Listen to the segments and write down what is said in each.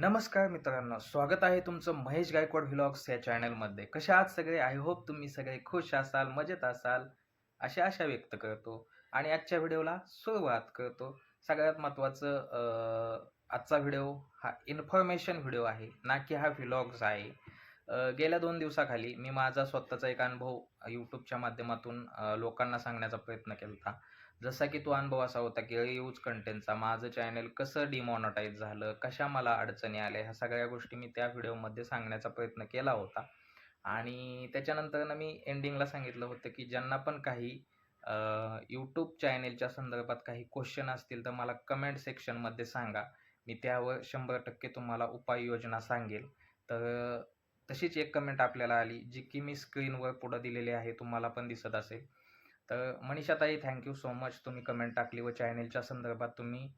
नमस्कार मित्रांनो स्वागत आहे तुमचं महेश गायकवाड व्हिलॉग्स या चॅनलमध्ये. कशा आहात सगळे? आय होप तुम्ही सगळे खुश असाल मजेत असाल अशी आशा व्यक्त करतो. आणि आजच्या व्हिडिओला सुरुवात करतो. सगळ्यात महत्त्वाचं आजचा व्हिडिओ हा इन्फॉर्मेशन व्हिडिओ आहे ना की हा व्हिलॉग्स आहे. गेल्या दोन दिवसाखाली मी माझा स्वतःचा एक अनुभव यूट्यूबच्या माध्यमातून लोकांना सांगण्याचा प्रयत्न केला होता. जसा की तो अनुभव असा होता की यूज कंटेंटचा माझं चॅनल कसं डिमॉनटाईज झालं कशा मला अडचणी आल्या ह्या सगळ्या गोष्टी मी त्या व्हिडिओमध्ये सांगण्याचा प्रयत्न केला होता. आणि त्याच्यानंतर मी एंडिंगला सांगितलं होतं की ज्यांना पण काही यूट्यूब चॅनेलच्या संदर्भात काही क्वेश्चन असतील तर मला कमेंट सेक्शनमध्ये सांगा. मी त्यावर शंभर टक्के तुम्हाला उपाययोजना सांगेल. तर तशीच एक कमेंट आपल्याला आली जी की मी स्क्रीनवर पुढं दिलेली आहे तुम्हाला पण दिसत असेल. तर मनीषाताई थँक्यू सो मच तुम्ही कमेंट टाकली व चॅनेलच्या संदर्भात तुम्ही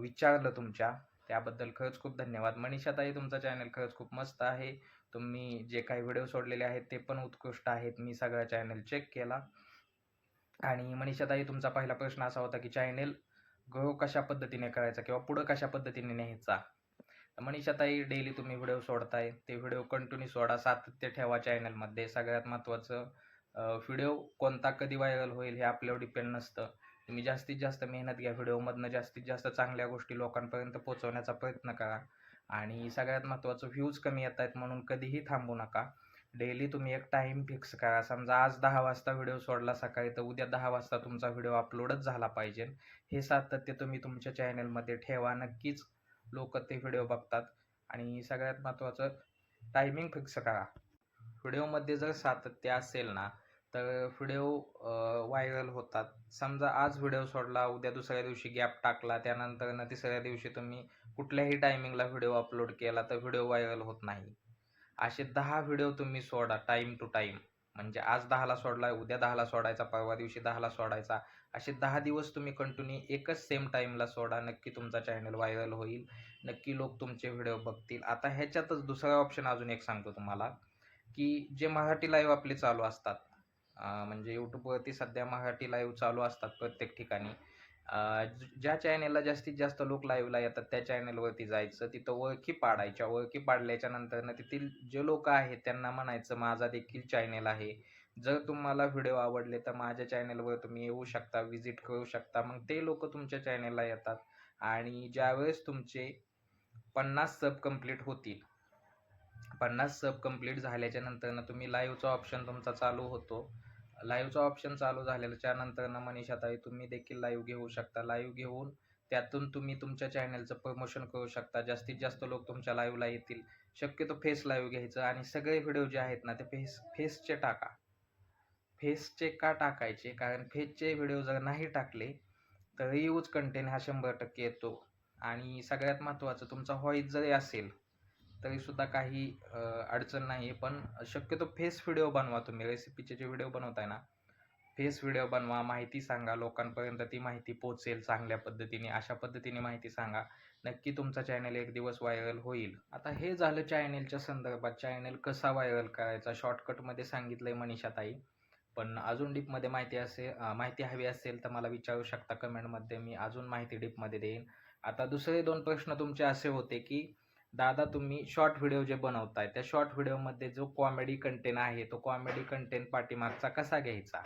विचारलं तुमच्या. त्याबद्दल खरंच खूप धन्यवाद. मनीषाताई तुमचा चॅनल खरंच खूप मस्त आहे. तुम्ही जे काही व्हिडिओ सोडलेले आहेत ते पण उत्कृष्ट आहेत. मी सगळा चॅनल चेक केला. आणि मनीषाताई तुमचा पहिला प्रश्न असा होता की चॅनेल ग्रो कशा पद्धतीने करायचा किंवा पुढं कशा पद्धतीने न्यायचा? तर मनीषाताई डेली तुम्ही व्हिडिओ सोडताय. ते व्हिडिओ कंटिन्यू सोडा. सातत्य ठेवा चॅनलमध्ये सगळ्यात महत्त्वाचं व्हिडिओ कोणता कधी व्हायरल होईल हे आपल्यावर डिपेंड नसतं. तुम्ही जास्तीत जास्त मेहनत घ्या व्हिडिओमधनं जास्तीत जास्त चांगल्या गोष्टी लोकांपर्यंत पोहोचवण्याचा प्रयत्न करा. आणि सगळ्यात महत्त्वाचं व्ह्यूज कमी येत आहेत म्हणून कधीही थांबू नका. डेली तुम्ही एक टाईम फिक्स करा. समजा आज दहा वाजता व्हिडिओ सोडला सकाळी तर उद्या दहा वाजता तुमचा व्हिडिओ अपलोडच झाला पाहिजे. हे सातत्य तुम्ही तुमच्या चॅनलमध्ये ठेवा. नक्कीच लोक ते व्हिडिओ बघतात. आणि सगळ्यात महत्त्वाचं टायमिंग फिक्स करा. व्हिडिओमध्ये जर सातत्य असेल ना तर व्हिडिओ व्हायरल होतात. समजा आज व्हिडिओ सोडला उद्या दुसऱ्या दिवशी गॅप टाकला त्यानंतर न तिसऱ्या दिवशी तुम्ही कुठल्याही टायमिंगला व्हिडिओ अपलोड केला तर व्हिडिओ व्हायरल होत नाही. असे दहा व्हिडिओ तुम्ही सोडा टाईम टू टाईम म्हणजे आज दहाला सोडला उद्या दहाला सोडायचा परवा दिवशी दहाला सोडायचा. असे दहा दिवस तुम्ही कंटिन्यू एकच सेम टाईमला सोडा नक्की तुमचा चॅनल व्हायरल होईल नक्की लोक तुमचे व्हिडिओ बघतील. आता ह्याच्यातच दुसरा ऑप्शन अजून एक सांगतो तुम्हाला. की जे मराठी लाईव्ह आपले चालू असतात. म्हणजे यूट्यूबवरती सध्या मराठी लाईव्ह चालू असतात प्रत्येक ठिकाणी. ज्या चॅनेलला जास्तीत जास्त लोक लाईव्हला येतात त्या चॅनेलवरती जायचं तिथं ओळखी पाडायच्या ओळखी पाडल्याच्या नंतर तेथील जे लोक आहेत त्यांना म्हणायचं माझा देखील चॅनेल आहे. जर तुम्हाला व्हिडिओ आवडले तर माझ्या चॅनेलवर तुम्ही येऊ शकता व्हिजिट करू शकता. मग ते लोक तुमच्या चॅनेलला येतात. आणि ज्यावेळेस तुमचे पन्नास सब कंप्लीट होतील पन्नास सब कंप्लीट झाल्याच्या नंतरनं तुम्ही लाईव्हचा ऑप्शन तुमचा चालू होतो. लाईव्हचा ऑप्शन चालू झाल्याच्या नंतरनं मनीषाताई तुम्ही देखील लाईव्ह घेऊ शकता. लाईव्ह घेऊन त्यातून तुम्ही तुमच्या चॅनलचं प्रमोशन करू शकता. जास्तीत जास्त लोक तुमच्या लाईव्हला येतील. शक्यतो फेस लाईव्ह घ्यायचं आणि सगळे व्हिडिओ जे आहेत ना ते फेस फेसचे टाका. फेसचे का टाकायचे? कारण फेसचे व्हिडिओ जर नाही टाकले तर रियूज कंटेंट हा शंभर टक्के येतो. आणि सगळ्यात महत्त्वाचं तुमचा व्हॉईस जरी असेल तरीसुद्धा काही अडचण नाही पण शक्यतो फेस व्हिडिओ बनवा तुम्ही. रेसिपीचे जे व्हिडिओ बनवताय ना फेस व्हिडिओ बनवा माहिती सांगा लोकांपर्यंत ती माहिती पोचेल चांगल्या पद्धतीने. अशा पद्धतीने माहिती सांगा. नक्की तुमचा चॅनल एक दिवस व्हायरल होईल. आता हे झालं चॅनेलच्या संदर्भात. चॅनेल कसा व्हायरल करायचा? शॉर्टकटमध्ये सांगितलंय मनीषाताई. पण अजून डीपमध्ये माहिती असेल माहिती हवी असेल तर मला विचारू शकता कमेंटमध्ये. मी अजून माहिती डीपमध्ये देईन. आता दुसरे दोन प्रश्न तुमचे असे होते की दादा तुम्ही शॉर्ट व्हिडिओ जे बनवताय त्या शॉर्ट व्हिडिओमध्ये जो कॉमेडी कंटेंट आहे तो कॉमेडी कंटेंट पाठीमागचा कसा घ्यायचा?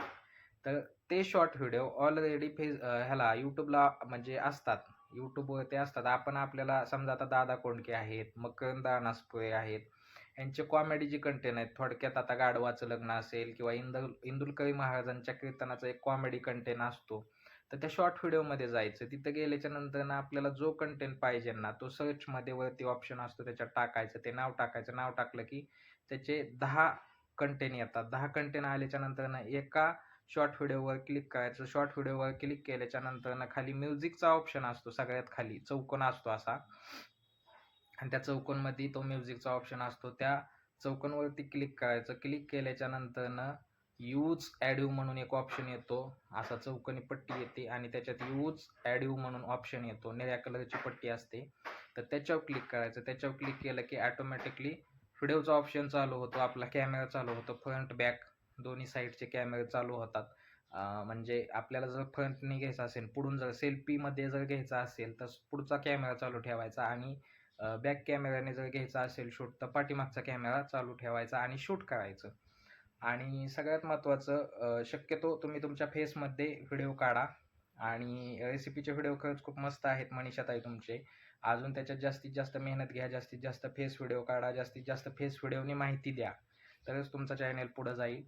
तर ते शॉर्ट व्हिडिओ ऑलरेडी फेस ह्याला यूट्यूबला म्हणजे असतात. यूट्यूबवर ते असतात. आपण आपल्याला समजा आता दादा कोंडके आहेत मकरंद अनासपुरे आहेत यांचे कॉमेडी जे कंटेंट आहेत थोडक्यात आता गाढवाचं लग्न असेल किंवा इंदुल इंदुलकरी महाराजांच्या कीर्तनाचा एक कॉमेडी कंटेंट असतो. तर त्या शॉर्ट व्हिडिओमध्ये जायचं. तिथं गेल्याच्यानंतर ना आपल्याला जो कंटेंट पाहिजे ना तो सर्चमध्ये वरती ऑप्शन असतो त्याच्यात टाकायचं ते नाव टाकायचं. नाव टाकलं की त्याचे दहा कंटेंट येतात. दहा कंटेंट आल्याच्यानंतर ना एका शॉर्ट व्हिडिओवर क्लिक करायचं. शॉर्ट व्हिडिओवर क्लिक केल्याच्यानंतर ना खाली म्युझिकचा ऑप्शन असतो सगळ्यात खाली. चौकोन असतो असा. आणि त्या चौकोनमध्ये तो म्युझिकचा ऑप्शन असतो. त्या चौकोनवरती क्लिक करायचं. क्लिक केल्याच्या नंतरनं यूज ॲडिव म्हणून एक ऑप्शन येतो. असा चौकणी पट्टी येते आणि त्याच्यात यूज ॲडिव म्हणून ऑप्शन येतो. निळ्या कलरची पट्टी असते. तर त्याच्यावर क्लिक करायचं. त्याच्यावर क्लिक केलं की ॲटोमॅटिकली व्हिडिओचा ऑप्शन चालू होतो. आपला कॅमेरा चालू होतो. फ्रंट बॅक दोन्ही साईडचे कॅमेरे चालू होतात. म्हणजे आपल्याला जर फ्रंटने घ्यायचं असेल पुढून जर सेल्फीमध्ये जर घ्यायचा असेल तर पुढचा कॅमेरा चालू ठेवायचा आणि बॅक कॅमेऱ्याने जर घ्यायचा असेल शूट तर पाठीमागचा कॅमेरा चालू ठेवायचा आणि शूट करायचं. आणि सगळ्यात महत्त्वाचं शक्यतो तुम्ही तुमच्या फेसमध्ये व्हिडिओ काढा. आणि रेसिपीचे व्हिडिओ खरंच खूप मस्त आहेत मनीषाताई तुमचे. अजून त्याच्यात जास्तीत जास्त मेहनत घ्या जास्तीत जास्त फेस व्हिडिओ काढा जास्तीत जास्त फेस व्हिडिओनी माहिती द्या. तरच तुमचा चॅनल पुढं जाईल.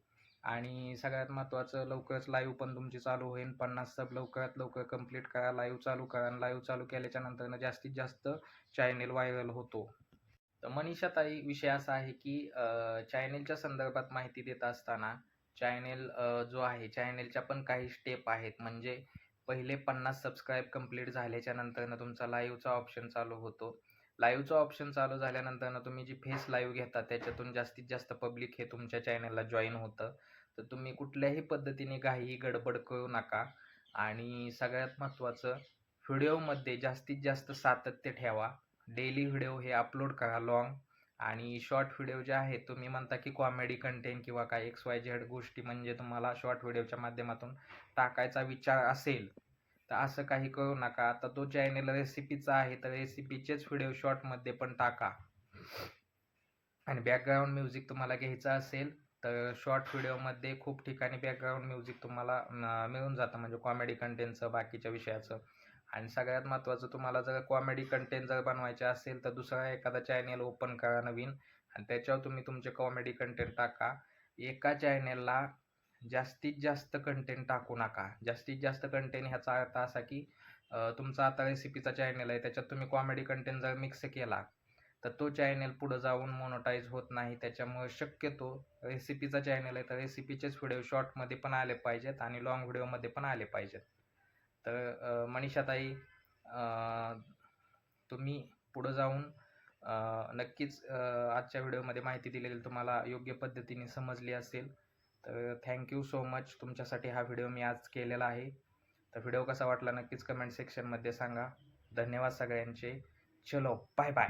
आणि सगळ्यात महत्त्वाचं लवकरच लाईव्ह पण तुमची चालू होईल पन्नास सब लवकरात लवकर कंप्लीट करा. लाईव्ह चालू करा. आणि लाईव्ह चालू केल्याच्यानंतरनं जास्तीत जास्त चॅनेल व्हायरल होतो. तर मनीषाताई विषय असा आहे की चॅनेलच्या संदर्भात माहिती देत असताना चॅनेल जो आहे चॅनेलच्या पण काही स्टेप आहेत. म्हणजे पहिले पन्नास सबस्क्राईब कंप्लीट झाल्याच्या नंतरनं तुमचा लाईव्हचा ऑप्शन चालू होतो. लाईव्हचा ऑप्शन चालू झाल्यानंतरनं तुम्ही जी फेस लाईव्ह घेता त्याच्यातून जास्तीत जास्त पब्लिक हे तुमच्या चॅनलला जॉईन होतं. तर तुम्ही कुठल्याही पद्धतीने काही गडबड करू नका. आणि सगळ्यात महत्त्वाचं व्हिडिओमध्ये जास्तीत जास्त सातत्य ठेवा. डेली व्हिडिओ हे अपलोड करा लॉंग आणि शॉर्ट व्हिडिओ जे आहेत तुम्ही म्हणता की कॉमेडी कंटेंट किंवा काय एक्स वाय झेड गोष्टी म्हणजे तुम्हाला शॉर्ट व्हिडिओच्या माध्यमातून टाकायचा विचार असेल तर असं काही करू नका. आता तो चॅनेल रेसिपीचा आहे तर रेसिपीचेच व्हिडिओ शॉर्टमध्ये पण टाका. आणि बॅकग्राऊंड म्युझिक तुम्हाला घ्यायचं असेल तर शॉर्ट व्हिडिओमध्ये खूप ठिकाणी बॅकग्राऊंड म्युझिक तुम्हाला मिळून जातं. म्हणजे कॉमेडी कंटेंटचं बाकीच्या विषयाचं. आणि सगळ्यात महत्त्वाचं तुम्हाला जर कॉमेडी कंटेंट जर बनवायचे असेल तर दुसरा एखादा चॅनेल ओपन करा नवीन. आणि त्याच्यावर तुम्ही तुमचे कॉमेडी कंटेंट टाका. एका चॅनेलला जास्तीत जास्त कंटेंट टाकू नका. जास्तीत जास्त कंटेंट ह्याचा अर्थ असा की तुमचा आता रेसिपीचा चॅनेल आहे त्याच्यात तुम्ही कॉमेडी कंटेंट जर मिक्स केला तर तो चॅनेल पुढं जाऊन मोनोटाईज होत नाही. त्याच्यामुळे शक्यतो रेसिपीचा चॅनेल आहे तर रेसिपीचेच व्हिडिओ शॉर्टमध्ये पण आले पाहिजेत आणि लॉंग व्हिडिओमध्ये पण आले पाहिजेत. तर मनीषाताई तुम्ही पुढं जाऊन नक्कीच आजच्या व्हिडिओमध्ये माहिती दिलेली तुम्हाला योग्य पद्धतीने समजली असेल. तर थँक्यू सो मच तुमच्यासाठी हा व्हिडिओ मी आज केलेला आहे. तर व्हिडिओ कसा वाटला नक्कीच कमेंट सेक्शनमध्ये सांगा. धन्यवाद सगळ्यांचे. चलो बाय बाय